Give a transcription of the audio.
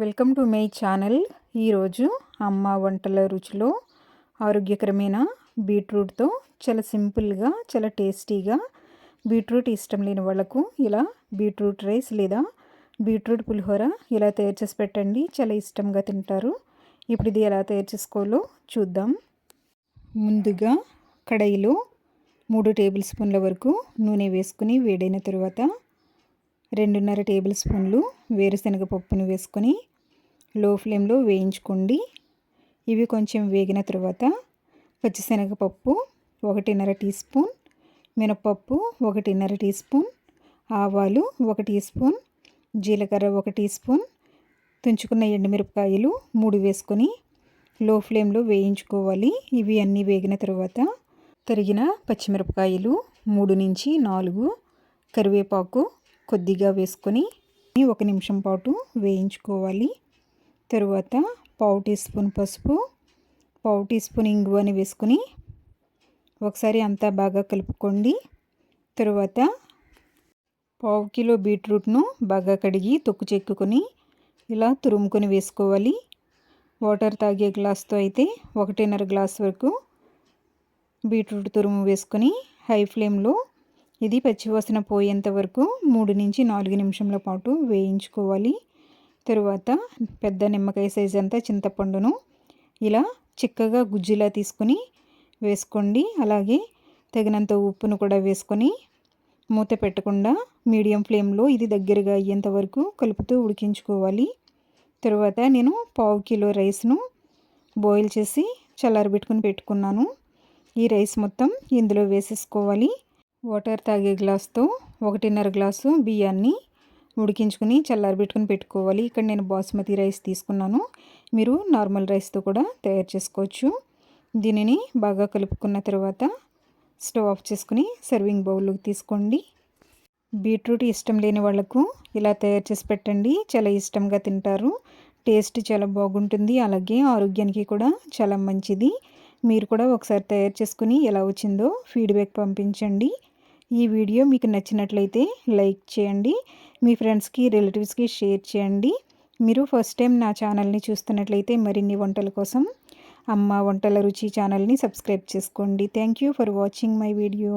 Welcome to my channel. ఈరోజు అమ్మ వంటల రుచిలో ఆరోగ్యకరమైన బీట్రూట్తో చాలా సింపుల్గా చాలా టేస్టీగా బీట్రూట్ ఇష్టం లేని వాళ్ళకు ఇలా బీట్రూట్ రైస్ లేదా బీట్రూట్ పులిహోర ఇలా తయారు చేసి పెట్టండి చాలా ఇష్టంగా తింటారు. ఇప్పుడు ఇది ఎలా తయారు చేసుకోవాలో చూద్దాం. ముందుగా కడాయిలో మూడు టేబుల్ స్పూన్ల వరకు నూనె వేసుకుని వేడైన తర్వాత రెండున్నర టేబుల్ స్పూన్లు వేరుశనగ పప్పును వేసుకొని లో ఫ్లేమ్లో వేయించుకోండి. ఇవి కొంచెం వేగిన తర్వాత పచ్చిశనగపప్పు ఒకటిన్నర టీ స్పూన్ మినపప్పు ఒకటిన్నర టీ స్పూన్ ఆవాలు ఒక టీ స్పూన్ జీలకర్ర ఒక టీ స్పూన్ తుంచుకున్న ఎండుమిరపకాయలు మూడు వేసుకొని లో ఫ్లేమ్లో వేయించుకోవాలి. ఇవి అన్నీ వేగిన తర్వాత తరిగిన పచ్చిమిరపకాయలు మూడు నుంచి నాలుగు కరివేపాకు కొద్దిగా వేసుకొని ఒక నిమిషం పాటు వేయించుకోవాలి. తరువాత పావు టీ స్పూన్ పసుపు పావు టీ స్పూన్ ఇంగువని వేసుకొని ఒకసారి అంతా బాగా కలుపుకోండి. తరువాత పావు కిలో బీట్రూట్ను బాగా కడిగి తొక్కు చెక్కుకొని ఇలా తురుముకొని వేసుకోవాలి. వాటర్ తాగే గ్లాస్తో అయితే ఒకటిన్నర గ్లాస్ వరకు బీట్రూట్ తురుము వేసుకొని హై ఫ్లేమ్లో ఇది పచ్చివాసన పోయేంత వరకు మూడు నుంచి నాలుగు నిమిషంల పాటు వేయించుకోవాలి. తరువాత పెద్ద నిమ్మకాయ సైజ్ అంతా చింతపండును ఇలా చిక్కగా గుజ్జులా తీసుకొని వేసుకోండి. అలాగే తగినంత ఉప్పును కూడా వేసుకొని మూత పెట్టకుండా మీడియం ఫ్లేమ్లో ఇది దగ్గరగా అయ్యేంత వరకు కలుపుతూ ఉడికించుకోవాలి. తరువాత నేను పావు కిలో రైస్ను బాయిల్ చేసి చల్లారబెట్టుకుని పెట్టుకున్నాను. ఈ రైస్ మొత్తం ఇందులో వేసేసుకోవాలి. వాటర్ తాగే గ్లాస్తో ఒకటిన్నర గ్లాసు బియ్యాన్ని ఉడికించుకుని చల్లారబెట్టుకుని పెట్టుకోవాలి. ఇక్కడ నేను బాస్మతి రైస్ తీసుకున్నాను. మీరు నార్మల్ రైస్తో కూడా తయారు చేసుకోవచ్చు. దీనిని బాగా కలుపుకున్న తర్వాత స్టవ్ ఆఫ్ చేసుకుని సర్వింగ్ బౌల్లోకి తీసుకోండి. బీట్రూట్ ఇష్టం లేని వాళ్ళకు ఇలా తయారు చేసి పెట్టండి. చాలా ఇష్టంగా తింటారు. టేస్ట్ చాలా బాగుంటుంది. అలాగే ఆరోగ్యానికి కూడా చాలా మంచిది. మీరు కూడా ఒకసారి తయారు చేసుకుని ఎలా వచ్చిందో ఫీడ్బ్యాక్ పంపించండి. ఈ వీడియో మీకు నచ్చినట్లయితే లైక్ చేయండి మీ ఫ్రెండ్స్కి రిలేటివ్స్కి షేర్ చేయండి. మీరు ఫస్ట్ టైం నా ఛానల్ని చూస్తున్నట్లయితే మరిన్ని వంటల కోసం అమ్మ వంటల రుచి ఛానల్ని సబ్స్క్రైబ్ చేసుకోండి. Thank you for watching my video.